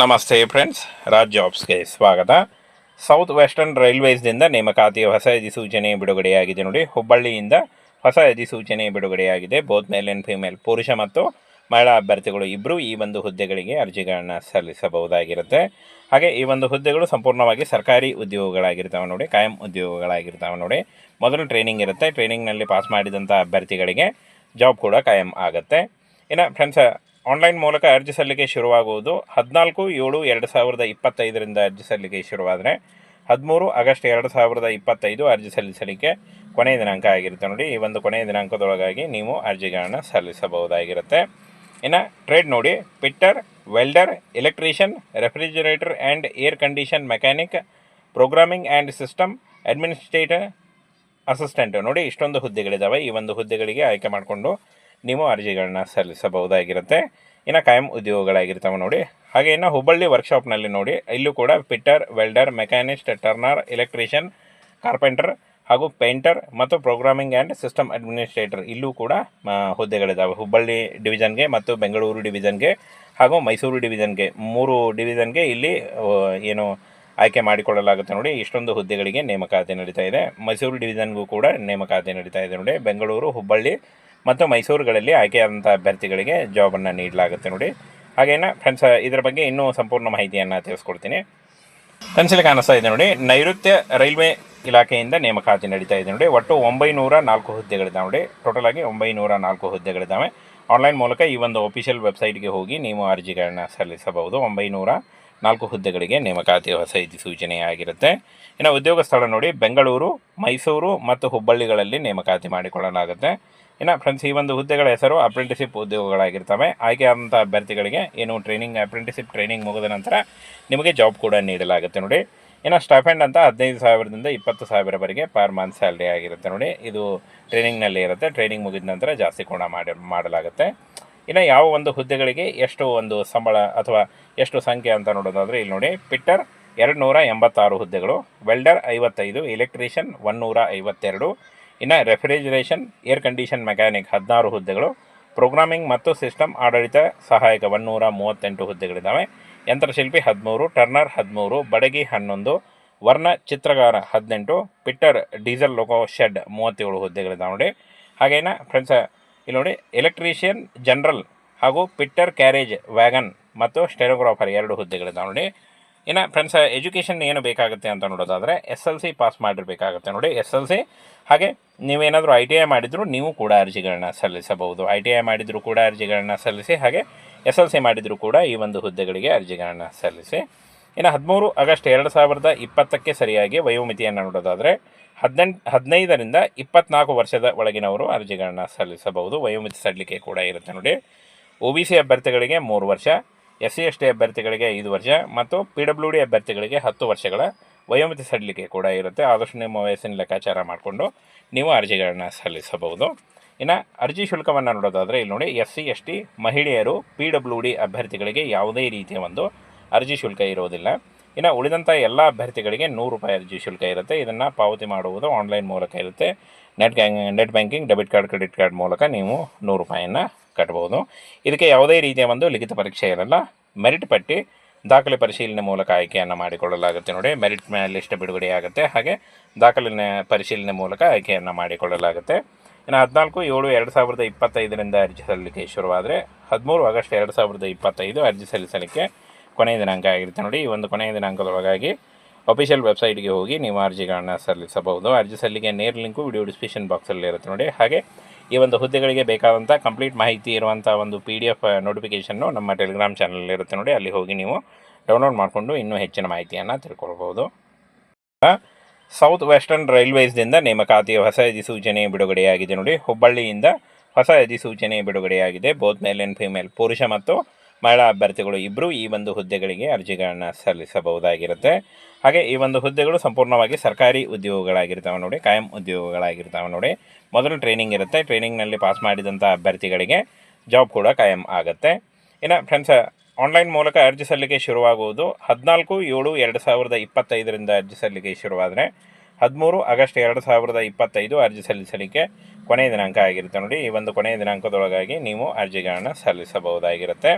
ನಮಸ್ತೆ ಫ್ರೆಂಡ್ಸ್ ರಾಜ್ ಜಾಬ್ಸ್ಗೆ ಸ್ವಾಗತ. South western ರೈಲ್ವೇಸ್ದಿಂದ ನೇಮಕಾತಿಯ ಹೊಸ ಅಧಿಸೂಚನೆ ಬಿಡುಗಡೆಯಾಗಿದೆ ನೋಡಿ. ಹುಬ್ಬಳ್ಳಿಯಿಂದ ಹೊಸ ಅಧಿಸೂಚನೆ ಬಿಡುಗಡೆಯಾಗಿದೆ. ಬೋತ್ ಮೇಲ್ ಆ್ಯಂಡ್ ಫಿಮೇಲ್ ಪುರುಷ ಮತ್ತು ಮಹಿಳಾ ಅಭ್ಯರ್ಥಿಗಳು ಇಬ್ಬರು ಈ ಒಂದು ಹುದ್ದೆಗಳಿಗೆ ಅರ್ಜಿಗಳನ್ನು ಸಲ್ಲಿಸಬಹುದಾಗಿರುತ್ತೆ. ಹಾಗೆ ಈ ಒಂದು ಹುದ್ದೆಗಳು ಸಂಪೂರ್ಣವಾಗಿ ಸರ್ಕಾರಿ ಉದ್ಯೋಗಗಳಾಗಿರ್ತಾವೆ ನೋಡಿ, ಕಾಯಂ ಉದ್ಯೋಗಗಳಾಗಿರ್ತಾವೆ ನೋಡಿ. ಮೊದಲು ಟ್ರೈನಿಂಗ್ ಇರುತ್ತೆ. ಟ್ರೈನಿಂಗ್ನಲ್ಲಿ ಪಾಸ್ ಮಾಡಿದಂಥ ಅಭ್ಯರ್ಥಿಗಳಿಗೆ ಜಾಬ್ ಕೂಡ ಕಾಯಂ ಆಗುತ್ತೆ. ಇನ್ನು ಫ್ರೆಂಡ್ಸ್ ಆನ್ಲೈನ್ ಮೂಲಕ ಅರ್ಜಿ ಸಲ್ಲಿಕೆ ಶುರುವಾಗುವುದು. ಹದಿನಾಲ್ಕು ಏಳು ಎರಡು ಸಾವಿರದ ಇಪ್ಪತ್ತೈದರಿಂದ ಅರ್ಜಿ ಸಲ್ಲಿಕೆ ಶುರುವಾದರೆ, ಹದಿಮೂರು ಆಗಸ್ಟ್ ಎರಡು ಸಾವಿರದ ಇಪ್ಪತ್ತೈದು ಅರ್ಜಿ ಸಲ್ಲಿಸಲಿಕ್ಕೆ ಕೊನೆಯ ದಿನಾಂಕ ಆಗಿರುತ್ತೆ ನೋಡಿ. ಈ ಒಂದು ಕೊನೆಯ ದಿನಾಂಕದೊಳಗಾಗಿ ನೀವು ಅರ್ಜಿಗಳನ್ನು ಸಲ್ಲಿಸಬಹುದಾಗಿರುತ್ತೆ. ಇನ್ನು ಟ್ರೇಡ್ ನೋಡಿ. Fitter, welder, electrician, refrigerator and air condition mechanic, programming and system administrator assistant ನೋಡಿ. ಇಷ್ಟೊಂದು ಹುದ್ದೆಗಳಿದ್ದಾವೆ ಈ ಒಂದು ಹುದ್ದೆಗಳಿಗೆ ಆಯ್ಕೆ ಮಾಡಿಕೊಂಡು ನೀವು ಅರ್ಜಿಗಳನ್ನ ಸಲ್ಲಿಸಬಹುದಾಗಿರುತ್ತೆ. ಇನ್ನು ಕಾಯಂ ಉದ್ಯೋಗಗಳಾಗಿರ್ತವೆ ನೋಡಿ. ಹಾಗೆ ಇನ್ನು ಹುಬ್ಬಳ್ಳಿ ವರ್ಕ್ಶಾಪ್ನಲ್ಲಿ ನೋಡಿ, ಇಲ್ಲೂ ಕೂಡ fitter welder machinist turner electrician carpenter ಹಾಗೂ ಪೇಂಟರ್ ಮತ್ತು ಪ್ರೋಗ್ರಾಮಿಂಗ್ ಆ್ಯಂಡ್ ಸಿಸ್ಟಮ್ ಅಡ್ಮಿನಿಸ್ಟ್ರೇಟರ್ ಇಲ್ಲೂ ಕೂಡ ಹುದ್ದೆಗಳಿದ್ದಾವೆ ಹುಬ್ಬಳ್ಳಿ ಡಿವಿಷನ್ಗೆ ಮತ್ತು ಬೆಂಗಳೂರು ಡಿವಿಷನ್ಗೆ ಹಾಗೂ ಮೈಸೂರು ಡಿವಿಷನ್ಗೆ ಮೂರು ಡಿವಿಷನ್ಗೆ ಇಲ್ಲಿ ಏನು ಆಯ್ಕೆ ಮಾಡಿಕೊಳ್ಳಲಾಗುತ್ತೆ ನೋಡಿ. ಇಷ್ಟೊಂದು ಹುದ್ದೆಗಳಿಗೆ ನೇಮಕಾತಿ ನಡೀತಾ ಇದೆ. ಮೈಸೂರು ಡಿವಿಷನ್ಗೂ ಕೂಡ ನೇಮಕಾತಿ ನಡೀತಾ ಇದೆ ನೋಡಿ. ಬೆಂಗಳೂರು, ಹುಬ್ಬಳ್ಳಿ ಮತ್ತು ಮೈಸೂರುಗಳಲ್ಲಿ ಆಯ್ಕೆಯಾದಂಥ ಅಭ್ಯರ್ಥಿಗಳಿಗೆ ಜಾಬನ್ನು ನೀಡಲಾಗುತ್ತೆ ನೋಡಿ. ಹಾಗೇನ ಫ್ರೆಂಡ್ಸ್ ಇದರ ಬಗ್ಗೆ ಇನ್ನೂ ಸಂಪೂರ್ಣ ಮಾಹಿತಿಯನ್ನು ತಿಳಿಸ್ಕೊಡ್ತೀನಿ. ಫ್ರೆಂಡ್ಸ್ ಕಾಣಿಸ್ತಾ ಇದೆ ನೋಡಿ. ನೈಋತ್ಯ ರೈಲ್ವೆ ಇಲಾಖೆಯಿಂದ ನೇಮಕಾತಿ ನಡೀತಾ ಇದೆ ನೋಡಿ. ಒಟ್ಟು ಒಂಬೈನೂರ ನಾಲ್ಕು ಹುದ್ದೆಗಳಿದ್ದಾವೆ ನೋಡಿ. ಟೋಟಲ್ ಆಗಿ ಒಂಬೈನೂರ ನಾಲ್ಕು ಹುದ್ದೆಗಳಿದ್ದಾವೆ. ಆನ್ಲೈನ್ ಮೂಲಕ ಈ ಒಂದು ಅಫಿಷಿಯಲ್ ವೆಬ್ಸೈಟ್ಗೆ ಹೋಗಿ ನೀವು ಅರ್ಜಿಗಳನ್ನ ಸಲ್ಲಿಸಬಹುದು. ಒಂಬೈನೂರ ನಾಲ್ಕು ಹುದ್ದೆಗಳಿಗೆ ನೇಮಕಾತಿ ಹೊಸ ಸೂಚನೆಯಾಗಿರುತ್ತೆ. ಇನ್ನು ಉದ್ಯೋಗ ಸ್ಥಳ ನೋಡಿ ಬೆಂಗಳೂರು, ಮೈಸೂರು ಮತ್ತು ಹುಬ್ಬಳ್ಳಿಗಳಲ್ಲಿ ನೇಮಕಾತಿ ಮಾಡಿಕೊಳ್ಳಲಾಗುತ್ತೆ. ಇನ್ನು ಫ್ರೆಂಡ್ಸ್ ಈ ಒಂದು ಹುದ್ದೆಗಳ ಹೆಸರು ಅಪ್ರೆಂಟಿಸಿಪ್ ಉದ್ಯೋಗಗಳಾಗಿರ್ತವೆ. ಆಯ್ಕೆಯಾದಂಥ ಅಭ್ಯರ್ಥಿಗಳಿಗೆ ಏನು ಟ್ರೈನಿಂಗ್ ಅಪ್ರೆಂಟಿಸಿಪ್ ಟ್ರೈನಿಂಗ್ ಮುಗಿದ ನಂತರ ನಿಮಗೆ ಜಾಬ್ ಕೂಡ ನೀಡಲಾಗುತ್ತೆ ನೋಡಿ. ಇನ್ನು ಸ್ಟಾಫೆಂಡ್ ಅಂತ ಹದಿನೈದು ಸಾವಿರದಿಂದ ಇಪ್ಪತ್ತು ಸಾವಿರವರೆಗೆ ಪರ್ ಮಂತ್ ಸ್ಯಾಲ್ರಿ ಆಗಿರುತ್ತೆ ನೋಡಿ. ಇದು ಟ್ರೈನಿಂಗ್ನಲ್ಲಿ ಇರುತ್ತೆ. ಟ್ರೈನಿಂಗ್ ಮುಗಿದ ನಂತರ ಜಾಸ್ತಿ ಕೂಡ ಮಾಡಿ, ಮಾಡಲಾಗುತ್ತೆ. ಇನ್ನು ಯಾವ ಒಂದು ಹುದ್ದೆಗಳಿಗೆ ಎಷ್ಟು ಒಂದು ಸಂಬಳ ಅಥವಾ ಎಷ್ಟು ಸಂಖ್ಯೆ ಅಂತ ನೋಡೋದಾದರೆ ಇಲ್ಲಿ ನೋಡಿ, ಪಿಟ್ಟರ್ ಎರಡು ನೂರ ಎಂಬತ್ತಾರು ಹುದ್ದೆಗಳು, ವೆಲ್ಡರ್ ಐವತ್ತೈದು, ಎಲೆಕ್ಟ್ರಿಷಿಯನ್ ಒನ್ನೂರ ಐವತ್ತೆರಡು, ಇನ್ನು ರೆಫ್ರಿಜರೇಷನ್, ಏರ್ ಕಂಡೀಷನ್ ಮೆಕ್ಯಾನಿಕ್ ಹದಿನಾರು ಹುದ್ದೆಗಳು, ಪ್ರೋಗ್ರಾಮಿಂಗ್ ಮತ್ತು ಸಿಸ್ಟಮ್ ಆಡಳಿತ ಸಹಾಯಕ ಒನ್ನೂರ ಮೂವತ್ತೆಂಟು ಹುದ್ದೆಗಳಿದ್ದಾವೆ ಯಂತ್ರಶಿಲ್ಪಿ ಹದಿಮೂರು, ಟರ್ನರ್ ಹದಿಮೂರು, ಬಡಗಿ ಹನ್ನೊಂದು, ವರ್ಣ ಚಿತ್ರಗಾರ ಹದಿನೆಂಟು, ಪಿಟ್ಟರ್ ಡೀಸೆಲ್ ಲೋಕೋ ಶೆಡ್ ಮೂವತ್ತೇಳು ಹುದ್ದೆಗಳಿದ್ದಾವೆ ನೋಡಿ. ಹಾಗೇನ ಫ್ರೆಂಡ್ಸ್ ಇಲ್ಲಿ ನೋಡಿ ಎಲೆಕ್ಟ್ರಿಷಿಯನ್ ಜನರಲ್ ಹಾಗೂ ಪಿಟ್ಟರ್ ಕ್ಯಾರೇಜ್ ವ್ಯಾಗನ್ ಮತ್ತು ಸ್ಟೆರೋಗ್ರಾಫರ್ ಎರಡು ಹುದ್ದೆಗಳಿದ್ದಾವೆ ನೋಡಿ, ಇನ್ನು ಫ್ರೆಂಡ್ಸ್ ಎಜುಕೇಷನ್ ಏನು ಬೇಕಾಗುತ್ತೆ ಅಂತ ನೋಡೋದಾದರೆ ಎಸ್ ಎಲ್ ಸಿ ಪಾಸ್ ಮಾಡಿರಬೇಕಾಗುತ್ತೆ ನೋಡಿ ಎಸ್ ಎಲ್ ಸಿ ಹಾಗೆ ನೀವೇನಾದರೂ ಐ ಟಿ ಐ ಮಾಡಿದರೂ ನೀವು ಕೂಡ ಅರ್ಜಿಗಳನ್ನ ಸಲ್ಲಿಸಬಹುದು. ಐ ಟಿ ಐ ಮಾಡಿದರೂ ಕೂಡ ಅರ್ಜಿಗಳನ್ನ ಸಲ್ಲಿಸಿ, ಹಾಗೆ ಎಸ್ ಎಲ್ ಸಿ ಮಾಡಿದರೂ ಕೂಡ ಈ ಒಂದು ಹುದ್ದೆಗಳಿಗೆ ಅರ್ಜಿಗಳನ್ನ ಸಲ್ಲಿಸಿ. ಇನ್ನು ಹದಿಮೂರು ಆಗಸ್ಟ್ ಎರಡು ಸಾವಿರದ ಇಪ್ಪತ್ತಕ್ಕೆ ಸರಿಯಾಗಿ ವಯೋಮಿತಿಯನ್ನು ನೋಡೋದಾದರೆ ಹದಿನೆಂಟು, ಹದಿನೈದರಿಂದ ಇಪ್ಪತ್ನಾಲ್ಕು ವರ್ಷದ ಒಳಗಿನವರು ಅರ್ಜಿಗಳನ್ನು ಸಲ್ಲಿಸಬಹುದು. ವಯೋಮಿತಿ ಸಲ್ಲಿಕೆ ಕೂಡ ಇರುತ್ತೆ ನೋಡಿ. ಒ ಬಿ ಸಿ ಅಭ್ಯರ್ಥಿಗಳಿಗೆ ಮೂರು ವರ್ಷ, ಎಸ್ ಸಿ ಎಸ್ ಟಿ ಅಭ್ಯರ್ಥಿಗಳಿಗೆ ಐದು ವರ್ಷ ಮತ್ತು ಪಿ ಡಬ್ಲ್ಯೂ ಡಿ ಅಭ್ಯರ್ಥಿಗಳಿಗೆ ಹತ್ತು ವರ್ಷಗಳ ವಯೋಮಿತಿ ಸಡಲಿಕೆ ಕೂಡ ಇರುತ್ತೆ. ಆದಷ್ಟು ನಿಮ್ಮ ವಯಸ್ಸಿನ ಲೆಕ್ಕಾಚಾರ ಮಾಡಿಕೊಂಡು ನೀವು ಅರ್ಜಿಗಳನ್ನು ಸಲ್ಲಿಸಬಹುದು. ಇನ್ನು ಅರ್ಜಿ ಶುಲ್ಕವನ್ನು ನೋಡೋದಾದರೆ ಇಲ್ಲಿ ನೋಡಿ, ಎಸ್ ಸಿ ಎಸ್ ಟಿ ಮಹಿಳೆಯರು ಪಿ ಡಬ್ಲ್ಯೂ ಡಿ ಅಭ್ಯರ್ಥಿಗಳಿಗೆ ಯಾವುದೇ ರೀತಿಯ ಒಂದು ಅರ್ಜಿ ಶುಲ್ಕ ಇರೋದಿಲ್ಲ. ಇನ್ನು ಉಳಿದಂಥ ಎಲ್ಲ ಅಭ್ಯರ್ಥಿಗಳಿಗೆ ನೂರು ರೂಪಾಯಿ ಅರ್ಜಿ ಶುಲ್ಕ ಇರುತ್ತೆ. ಇದನ್ನು ಪಾವತಿ ಮಾಡುವುದು ಆನ್ಲೈನ್ ಮೂಲಕ ಇರುತ್ತೆ. Net net banking debit card credit card ಮೂಲಕ ನೀವು ನೂರು ರೂಪಾಯಿಯನ್ನು ಕಟ್ಬೋದು. ಇದಕ್ಕೆ ಯಾವುದೇ ರೀತಿಯ ಒಂದು ಲಿಖಿತ ಪರೀಕ್ಷೆ ಇರಲ್ಲ. ಮೆರಿಟ್ ಪಟ್ಟಿ ದಾಖಲೆ ಪರಿಶೀಲನೆ ಮೂಲಕ ಆಯ್ಕೆಯನ್ನು ಮಾಡಿಕೊಳ್ಳಲಾಗುತ್ತೆ ನೋಡಿ. ಮೆರಿಟ್ ಲಿಸ್ಟ್ ಬಿಡುಗಡೆಯಾಗುತ್ತೆ ಹಾಗೆ ದಾಖಲೆ ಪರಿಶೀಲನೆ ಮೂಲಕ ಆಯ್ಕೆಯನ್ನು ಮಾಡಿಕೊಳ್ಳಲಾಗುತ್ತೆ. ಇನ್ನು ಹದಿನಾಲ್ಕು, ಏಳು, ಎರಡು ಸಾವಿರದ ಇಪ್ಪತ್ತೈದರಿಂದ ಅರ್ಜಿ ಸಲ್ಲಿಕೆ ಶುರುವಾದರೆ ಹದಿಮೂರು ಆಗಸ್ಟ್ ಎರಡು ಸಾವಿರದ ಇಪ್ಪತ್ತೈದು ಅರ್ಜಿ ಸಲ್ಲಿಸಲಿಕ್ಕೆ ಕೊನೆಯ ದಿನಾಂಕ ಆಗಿರುತ್ತೆ ನೋಡಿ. ಈ ಒಂದು ಕೊನೆಯ ದಿನಾಂಕದೊಳಗಾಗಿ ಅಫಿಷಿಯಲ್ ವೆಬ್ಸೈಟ್ಗೆ ಹೋಗಿ ನೀವು ಅರ್ಜಿಗಳನ್ನು ಸಲ್ಲಿಸಬಹುದು. ಅರ್ಜಿ ಸಲ್ಲಿಗೆ ನೇರ್ ಲಿಂಕು ವಿಡಿಯೋ ಡಿಸ್ಕ್ರಿಪ್ಷನ್ ಬಾಕ್ಸಲ್ಲಿ ಇರುತ್ತೆ ನೋಡಿ. ಹಾಗೆ ಈ ಒಂದು ಹುದ್ದೆಗಳಿಗೆ ಬೇಕಾದಂಥ ಕಂಪ್ಲೀಟ್ ಮಾಹಿತಿ ಇರುವಂಥ ಒಂದು ಪಿ ಡಿ ಎಫ್ ನೋಟಿಫಿಕೇಷನ್ನು ನಮ್ಮ ಟೆಲಿಗ್ರಾಮ್ ಚಾನಲ್ ಇರುತ್ತೆ ನೋಡಿ. ಅಲ್ಲಿ ಹೋಗಿ ನೀವು ಡೌನ್ಲೋಡ್ ಮಾಡಿಕೊಂಡು ಇನ್ನೂ ಹೆಚ್ಚಿನ ಮಾಹಿತಿಯನ್ನು ತಿಳ್ಕೊಳ್ಬೋದು ಸೌತ್ ವೆಸ್ಟರ್ನ್ ರೈಲ್ವೇಸ್ದಿಂದ ನೇಮಕಾತಿಯ ಹೊಸ ಅಧಿಸೂಚನೆ ಬಿಡುಗಡೆಯಾಗಿದೆ ನೋಡಿ. ಹುಬ್ಬಳ್ಳಿಯಿಂದ ಹೊಸ ಅಧಿಸೂಚನೆ ಬಿಡುಗಡೆಯಾಗಿದೆ. ಬೋತ್ ಮೇಲ್ ಆ್ಯಂಡ್ ಫೀಮೇಲ್ ಪುರುಷ ಮತ್ತು ಮಹಿಳಾ ಅಭ್ಯರ್ಥಿಗಳು ಇಬ್ಬರು ಈ ಒಂದು ಹುದ್ದೆಗಳಿಗೆ ಅರ್ಜಿಗಳನ್ನು ಸಲ್ಲಿಸಬಹುದಾಗಿರುತ್ತೆ. ಹಾಗೆ ಈ ಒಂದು ಹುದ್ದೆಗಳು ಸಂಪೂರ್ಣವಾಗಿ ಸರ್ಕಾರಿ ಉದ್ಯೋಗಗಳಾಗಿರ್ತಾವೆ ನೋಡಿ, ಕಾಯಂ ಉದ್ಯೋಗಗಳಾಗಿರ್ತಾವೆ ನೋಡಿ. ಮೊದಲು ಟ್ರೈನಿಂಗ್ ಇರುತ್ತೆ. ಟ್ರೈನಿಂಗ್ನಲ್ಲಿ ಪಾಸ್ ಮಾಡಿದಂಥ ಅಭ್ಯರ್ಥಿಗಳಿಗೆ ಜಾಬ್ ಕೂಡ ಕಾಯಂ ಆಗುತ್ತೆ. ಇನ್ನು ಫ್ರೆಂಡ್ಸ್ ಆನ್ಲೈನ್ ಮೂಲಕ ಅರ್ಜಿ ಸಲ್ಲಿಕೆ ಶುರುವಾಗುವುದು ಹದಿನಾಲ್ಕು ಏಳು ಎರಡು ಸಾವಿರದ ಇಪ್ಪತ್ತೈದರಿಂದ ಅರ್ಜಿ ಸಲ್ಲಿಕೆ ಶುರುವಾದರೆ ಹದಿಮೂರು ಆಗಸ್ಟ್ ಎರಡು ಸಾವಿರದ ಇಪ್ಪತ್ತೈದು ಅರ್ಜಿ ಸಲ್ಲಿಸಲಿಕ್ಕೆ ಕೊನೆಯ ದಿನಾಂಕ ಆಗಿರುತ್ತೆ ನೋಡಿ. ಈ ಒಂದು ಕೊನೆಯ ದಿನಾಂಕದೊಳಗಾಗಿ ನೀವು ಅರ್ಜಿಗಳನ್ನು ಸಲ್ಲಿಸಬಹುದಾಗಿರುತ್ತೆ.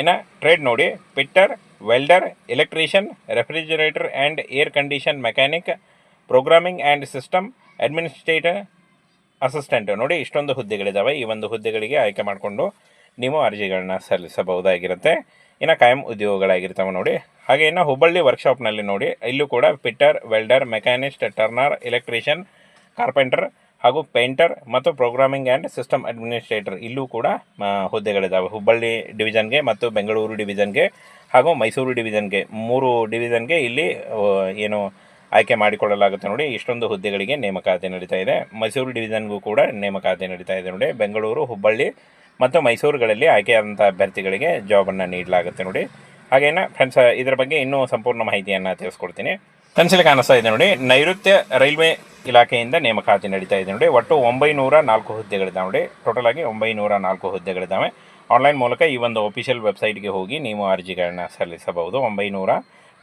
ಇನ್ನು ಟ್ರೇಡ್ ನೋಡಿ fitter welder electrician refrigerator and air condition mechanic programming and system administrator assistant ನೋಡಿ, ಇಷ್ಟೊಂದು ಹುದ್ದೆಗಳಿದ್ದಾವೆ ಈ ಒಂದು ಹುದ್ದೆಗಳಿಗೆ ಆಯ್ಕೆ ಮಾಡಿಕೊಂಡು ನೀವು ಅರ್ಜಿಗಳನ್ನ ಸಲ್ಲಿಸಬಹುದಾಗಿರುತ್ತೆ. ಇನ್ನು ಕಾಯಂ ಉದ್ಯೋಗಗಳಾಗಿರ್ತವೆ ನೋಡಿ. ಹಾಗೆ ಇನ್ನು ಹುಬ್ಬಳ್ಳಿ ವರ್ಕ್ಶಾಪ್ನಲ್ಲಿ ನೋಡಿ, ಇಲ್ಲೂ ಕೂಡ fitter welder machinist turner electrician carpenter ಹಾಗೂ ಪೇಂಟರ್ ಮತ್ತು ಪ್ರೋಗ್ರಾಮಿಂಗ್ ಆ್ಯಂಡ್ ಸಿಸ್ಟಮ್ ಅಡ್ಮಿನಿಸ್ಟ್ರೇಟರ್ ಇಲ್ಲೂ ಕೂಡ ಹುದ್ದೆಗಳಿದ್ದಾವೆ ಹುಬ್ಬಳ್ಳಿ ಡಿವಿಷನ್ಗೆ ಮತ್ತು ಬೆಂಗಳೂರು ಡಿವಿಷನ್ಗೆ ಹಾಗೂ ಮೈಸೂರು ಡಿವಿಷನ್ಗೆ ಮೂರು ಡಿವಿಷನ್ಗೆ ಇಲ್ಲಿ ಏನು ಆಯ್ಕೆ ಮಾಡಿಕೊಳ್ಳಲಾಗುತ್ತೆ ನೋಡಿ, ಇಷ್ಟೊಂದು ಹುದ್ದೆಗಳಿಗೆ ನೇಮಕಾತಿ ನಡೀತಾ ಇದೆ. ಮೈಸೂರು ಡಿವಿಷನ್ಗೂ ಕೂಡ ನೇಮಕಾತಿ ನಡೀತಾ ಇದೆ ನೋಡಿ. ಬೆಂಗಳೂರು, ಹುಬ್ಬಳ್ಳಿ ಮತ್ತು ಮೈಸೂರುಗಳಲ್ಲಿ ಆಯ್ಕೆಯಾದಂಥ ಅಭ್ಯರ್ಥಿಗಳಿಗೆ ಜಾಬನ್ನು ನೀಡಲಾಗುತ್ತೆ ನೋಡಿ. ಹಾಗೇನ ಫ್ರೆಂಡ್ಸ್ ಇದರ ಬಗ್ಗೆ ಇನ್ನೂ ಸಂಪೂರ್ಣ ಮಾಹಿತಿಯನ್ನು ತಿಳಿಸ್ಕೊಡ್ತೀನಿ. ಇಲ್ಲಿ ಕಾಣಿಸ್ತಾ ಇದೆ ನೋಡಿ. ನೈಋತ್ಯ ರೈಲ್ವೆ ಇಲಾಖೆಯಿಂದ ನೇಮಕಾತಿ ನಡೀತಾ ಇದೆ ನೋಡಿ. ಒಟ್ಟು ಒಂಬೈನೂರ ನಾಲ್ಕು ಹುದ್ದೆಗಳಿದ್ದಾವೆ ನೋಡಿ. ಟೋಟಲ್ ಆಗಿ ಒಂಬೈನೂರ ನಾಲ್ಕು ಹುದ್ದೆಗಳಿದ್ದಾವೆ. ಆನ್ಲೈನ್ ಮೂಲಕ ಈ ಒಂದು ಅಫಿಷಿಯಲ್ ವೆಬ್ಸೈಟ್ಗೆ ಹೋಗಿ ನೀವು ಅರ್ಜಿಗಳನ್ನ ಸಲ್ಲಿಸಬಹುದು. ಒಂಬೈನೂರ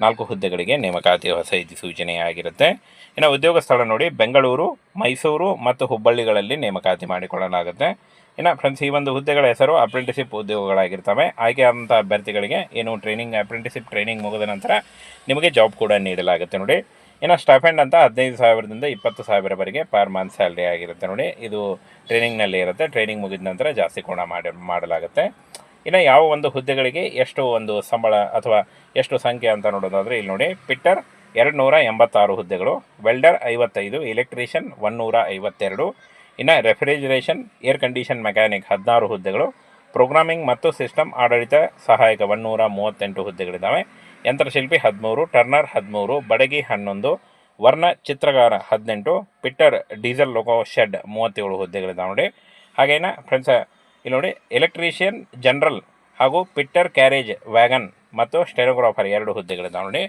ನಾಲ್ಕು ಹುದ್ದೆಗಳಿಗೆ ನೇಮಕಾತಿ ಹೊಸ ಸೂಚನೆಯಾಗಿರುತ್ತೆ ಇನ್ನು ಉದ್ಯೋಗ ಸ್ಥಳ ನೋಡಿ. ಬೆಂಗಳೂರು, ಮೈಸೂರು ಮತ್ತು ಹುಬ್ಬಳ್ಳಿಗಳಲ್ಲಿ ನೇಮಕಾತಿ ಮಾಡಿಕೊಳ್ಳಲಾಗುತ್ತೆ. ಇನ್ನು ಫ್ರೆಂಡ್ಸ್ ಈ ಒಂದು ಹುದ್ದೆಗಳ ಹೆಸರು ಅಪ್ರೆಂಟಿಸಿಪ್ ಉದ್ಯೋಗಗಳಾಗಿರ್ತವೆ. ಆಯ್ಕೆಯಾದಂಥ ಅಭ್ಯರ್ಥಿಗಳಿಗೆ ಏನು ಟ್ರೈನಿಂಗ್ ಅಪ್ರೆಂಟಿಸಿಪ್ ಟ್ರೈನಿಂಗ್ ಮುಗಿದ ನಂತರ ನಿಮಗೆ ಜಾಬ್ ಕೂಡ ನೀಡಲಾಗುತ್ತೆ ನೋಡಿ. ಇನ್ನು ಸ್ಟೈಫಂಡ್ ಅಂತ ಹದಿನೈದು ಸಾವಿರದಿಂದ ಇಪ್ಪತ್ತು ಸಾವಿರವರೆಗೆ ಪರ್ ಮಂತ್ ಸ್ಯಾಲ್ರಿ ಆಗಿರುತ್ತೆ ನೋಡಿ. ಇದು ಟ್ರೈನಿಂಗ್ನಲ್ಲಿ ಇರುತ್ತೆ. ಟ್ರೈನಿಂಗ್ ಮುಗಿದ ನಂತರ ಜಾಸ್ತಿ ಕೂಡ ಮಾಡಿ, ಮಾಡಲಾಗುತ್ತೆ. ಇನ್ನು ಯಾವ ಒಂದು ಹುದ್ದೆಗಳಿಗೆ ಎಷ್ಟು ಒಂದು ಸಂಬಳ ಅಥವಾ ಎಷ್ಟು ಸಂಖ್ಯೆ ಅಂತ ನೋಡೋದಾದರೆ ಇಲ್ಲಿ ನೋಡಿ. ಪಿಟ್ಟರ್ ಎರಡು ನೂರ ಎಂಬತ್ತಾರು ಹುದ್ದೆಗಳು ವೆಲ್ಡರ್ ಐವತ್ತೈದು ಎಲೆಕ್ಟ್ರಿಷಿಯನ್ ಒನ್ನೂರ ಐವತ್ತೆರಡು ಇನ್ನು ರೆಫ್ರಿಜರೇಷನ್, ಏರ್ ಕಂಡೀಷನ್, ಮೆಕ್ಯಾನಿಕ್ ಹದಿನಾರು ಹುದ್ದೆಗಳು, ಪ್ರೋಗ್ರಾಮಿಂಗ್ ಮತ್ತು ಸಿಸ್ಟಮ್ ಆಡಳಿತ ಸಹಾಯಕ ಒನ್ನೂರ ಮೂವತ್ತೆಂಟು ಹುದ್ದೆಗಳಿದ್ದಾವೆ. ಯಂತ್ರಶಿಲ್ಪಿ ಹದಿಮೂರು, ಟರ್ನರ್ ಹದಿಮೂರು, ಬಡಗಿ ಹನ್ನೊಂದು, ವರ್ಣ ಚಿತ್ರಗಾರ ಹದಿನೆಂಟು, ಪಿಟ್ಟರ್ ಡೀಸೆಲ್ ಲೋಕೋ ಶೆಡ್ ಮೂವತ್ತೇಳು ಹುದ್ದೆಗಳಿದ್ದಾವೆ ನೋಡಿ. ಹಾಗೇನ ಫ್ರೆಂಡ್ಸ್ ಇಲ್ಲಿ ನೋಡಿ, ಎಲೆಕ್ಟ್ರಿಷಿಯನ್ ಜನರಲ್ ಹಾಗೂ ಪಿಟ್ಟರ್ ಕ್ಯಾರೇಜ್ ವ್ಯಾಗನ್ ಮತ್ತು ಸ್ಟೆನೋಗ್ರಾಫರ್ ಎರಡು ಹುದ್ದೆಗಳಿದ್ದಾವೆ ನೋಡಿ.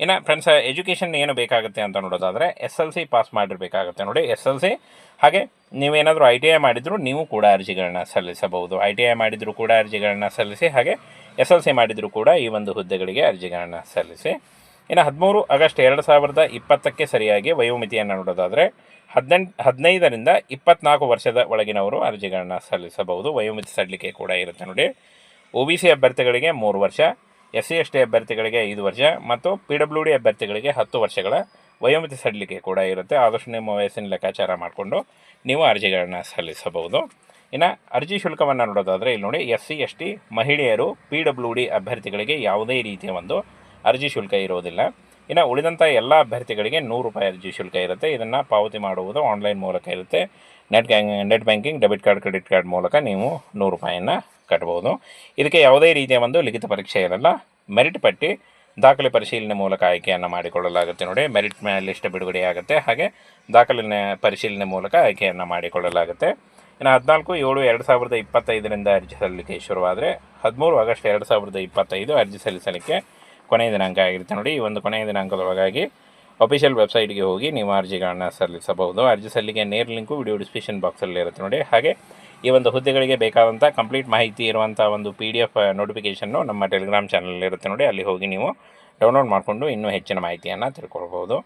ಇನ್ನು ಫ್ರೆಂಡ್ಸ್ ಎಜುಕೇಷನ್ ಏನು ಬೇಕಾಗುತ್ತೆ ಅಂತ ನೋಡೋದಾದರೆ ಎಸ್ ಎಲ್ ಸಿ ಪಾಸ್ ಮಾಡಿರಬೇಕಾಗುತ್ತೆ ನೋಡಿ ಎಸ್ ಎಲ್ ಸಿ ಹಾಗೆ ನೀವೇನಾದರೂ ಐ ಟಿ ಐ ಮಾಡಿದರೂ ನೀವು ಕೂಡ ಅರ್ಜಿಗಳನ್ನ ಸಲ್ಲಿಸಬಹುದು. ಐ ಟಿ ಐ ಮಾಡಿದರೂ ಕೂಡ ಅರ್ಜಿಗಳನ್ನ ಸಲ್ಲಿಸಿ, ಹಾಗೆ ಎಸ್ ಎಲ್ ಸಿ ಮಾಡಿದರೂ ಕೂಡ ಈ ಒಂದು ಹುದ್ದೆಗಳಿಗೆ ಅರ್ಜಿಗಳನ್ನ ಸಲ್ಲಿಸಿ. ಇನ್ನು ಹದಿಮೂರು ಆಗಸ್ಟ್ ಎರಡು ಸಾವಿರದ ಇಪ್ಪತ್ತಕ್ಕೆ ಸರಿಯಾಗಿ ವಯೋಮಿತಿಯನ್ನು ನೋಡೋದಾದರೆ ಹದಿನೆಂಟು, ಹದಿನೈದರಿಂದ ಇಪ್ಪತ್ನಾಲ್ಕು ವರ್ಷದ ಒಳಗಿನವರು ಅರ್ಜಿಗಳನ್ನ ಸಲ್ಲಿಸಬಹುದು. ವಯೋಮಿತಿ ಸಲ್ಲಿಕೆ ಕೂಡ ಇರುತ್ತೆ ನೋಡಿ. ಒ ಬಿ ಸಿ ಅಭ್ಯರ್ಥಿಗಳಿಗೆ ಮೂರು ವರ್ಷ ಎಸ್ ಸಿ ಎಸ್ ಟಿ ಅಭ್ಯರ್ಥಿಗಳಿಗೆ ಐದು ವರ್ಷ ಮತ್ತು ಪಿ ಡಬ್ಲ್ಯೂ ಡಿ ಅಭ್ಯರ್ಥಿಗಳಿಗೆ ಹತ್ತು ವರ್ಷಗಳ ವಯೋಮಿತಿ ಸಡಿಲಿಕೆ ಕೂಡ ಇರುತ್ತೆ. ಆದಷ್ಟು ನಿಮ್ಮ ವಯಸ್ಸಿನ ಲೆಕ್ಕಾಚಾರ ಮಾಡಿಕೊಂಡು ನೀವು ಅರ್ಜಿಗಳನ್ನು ಸಲ್ಲಿಸಬಹುದು. ಇನ್ನು ಅರ್ಜಿ ಶುಲ್ಕವನ್ನು ನೋಡೋದಾದರೆ ಇಲ್ಲಿ ನೋಡಿ ಎಸ್ ಸಿ ಎಸ್ ಟಿ ಮಹಿಳೆಯರು ಪಿ ಡಬ್ಲ್ಯೂ ಡಿ ಅಭ್ಯರ್ಥಿಗಳಿಗೆ ಯಾವುದೇ ರೀತಿಯ ಒಂದು ಅರ್ಜಿ ಶುಲ್ಕ ಇರುವುದಿಲ್ಲ ಇನ್ನು ಉಳಿದಂಥ ಎಲ್ಲ ಅಭ್ಯರ್ಥಿಗಳಿಗೆ ನೂರು ರೂಪಾಯಿ ಅರ್ಜಿ ಶುಲ್ಕ ಇರುತ್ತೆ. ಇದನ್ನು ಪಾವತಿ ಮಾಡುವುದು ಆನ್ಲೈನ್ ಮೂಲಕ ಇರುತ್ತೆ. Net net banking, debit card, credit card ಮೂಲಕ ನೀವು ನೂರು ರೂಪಾಯಿಯನ್ನು ಕಟ್ಬೋದು. ಇದಕ್ಕೆ ಯಾವುದೇ ರೀತಿಯ ಒಂದು ಲಿಖಿತ ಪರೀಕ್ಷೆ ಇರಲ್ಲ. ಮೆರಿಟ್ ಪಟ್ಟಿ ದಾಖಲೆ ಪರಿಶೀಲನೆ ಮೂಲಕ ಆಯ್ಕೆಯನ್ನು ಮಾಡಿಕೊಳ್ಳಲಾಗುತ್ತೆ ನೋಡಿ. ಮೆರಿಟ್ ಲಿಸ್ಟ್ ಬಿಡುಗಡೆಯಾಗುತ್ತೆ ಹಾಗೆ ದಾಖಲೆ ಪರಿಶೀಲನೆ ಮೂಲಕ ಆಯ್ಕೆಯನ್ನು ಮಾಡಿಕೊಳ್ಳಲಾಗುತ್ತೆ. ಇನ್ನು ಹದಿನಾಲ್ಕು, ಏಳು, ಎರಡು ಸಾವಿರದ ಇಪ್ಪತ್ತೈದರಿಂದ ಅರ್ಜಿ ಸಲ್ಲಿಕೆ ಶುರುವಾದರೆ ಹದಿಮೂರು ಆಗಸ್ಟ್ ಎರಡು ಸಾವಿರದ ಇಪ್ಪತ್ತೈದು ಅರ್ಜಿ ಸಲ್ಲಿಸಲಿಕ್ಕೆ ಕೊನೆಯ ದಿನಾಂಕ ಆಗಿರುತ್ತೆ ನೋಡಿ. ಈ ಒಂದು ಕೊನೆಯ ದಿನಾಂಕದೊಳಗಾಗಿ ಅಫಿಷಿಯಲ್ ವೆಬ್ಸೈಟ್ಗೆ ಹೋಗಿ ನೀವು ಅರ್ಜಿಗಳನ್ನು ಸಲ್ಲಿಸಬಹುದು. ಅರ್ಜಿ ಸಲ್ಲಿಕೆ ನೇರ್ ಲಿಂಕು ವಿಡಿಯೋ ಡಿಸ್ಕ್ರಿಪ್ಷನ್ ಬಾಕ್ಸಲ್ಲಿ ಇರುತ್ತೆ ನೋಡಿ. ಹಾಗೆ ಈ ಒಂದು ಹುದ್ದೆಗಳಿಗೆ ಬೇಕಾದಂಥ ಕಂಪ್ಲೀಟ್ ಮಾಹಿತಿ ಇರುವಂಥ ಒಂದು ಪಿ ಡಿ ಎಫ್ ನೋಟಿಫಿಕೇಷನ್ನು ನಮ್ಮ ಟೆಲಿಗ್ರಾಮ್ ಚಾನಲ್ ಇರುತ್ತೆ ನೋಡಿ, ಅಲ್ಲಿ ಹೋಗಿ ನೀವು ಡೌನ್ಲೋಡ್ ಮಾಡಿಕೊಂಡು ಇನ್ನೂ ಹೆಚ್ಚಿನ ಮಾಹಿತಿಯನ್ನು ತಿಳ್ಕೊಳ್ಬೋದು